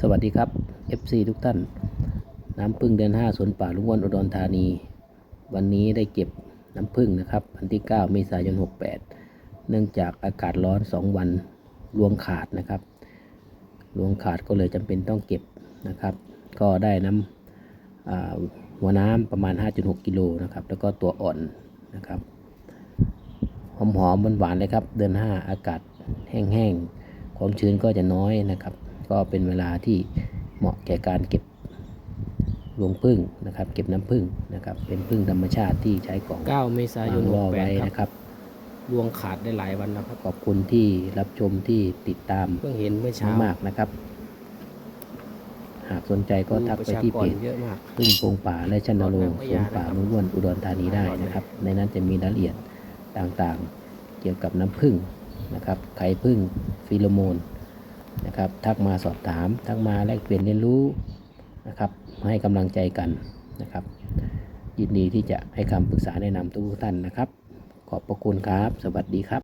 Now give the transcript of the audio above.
สวัสดีครับ FC ทุกท่าน น้ำพึ่งเดือน5สวนป่าลุงอ้วนอุดรธานี วันนี้ได้เก็บน้ำพึ่งนะครับวันที่ 9 เมษายน 68 เนื่องจากอากาศร้อน 2 วันรวงขาดนะครับรวงขาดก็เลยจำเป็นต้องเก็บนะครับ ก็ได้น้ำหัวน้ำประมาณ 5.6 กิโลนะครับ แล้วก็ตัวอ่อนนะครับหอมหอมๆหวานๆเลยครับ เดือน 5 อากาศแห้งๆความชื้นก็จะน้อยนะครับ ก็เป็นเวลาที่เหมาะแก่การเก็บรวงพึ่งนะครับ เก็บน้ำพึ่งนะครับ เป็นพึ่งธรรมชาติที่ใช้กล่อง9เมษายนวางรอไว้68ครับนะครับดวงขาดได้หลายวันแล้วครับ ขอบคุณที่รับชมที่ติดตามเพิ่งเห็นเมื่อเช้ามากๆนะครับ หากสนใจก็ทักประไปชาที่กเพรจเยอะมากพึ่งโพงป่าและชันนโรงสวนป่าลุงอ้วนอุดรธานีได้นะครับ ในนั้นจะมีรายละเอียดต่างๆ เกี่ยวกับน้ำผึ้งนะครับ ไข่ผึ้งฟีโรโมน นะครับ ทักมาสอบถาม ทักมาแลกเปลี่ยนเรียนรู้นะครับ ให้กำลังใจกันนะครับ ยินดีที่จะให้คำปรึกษาแนะนำทุกท่านนะครับ ขอบพระคุณครับ สวัสดีครับ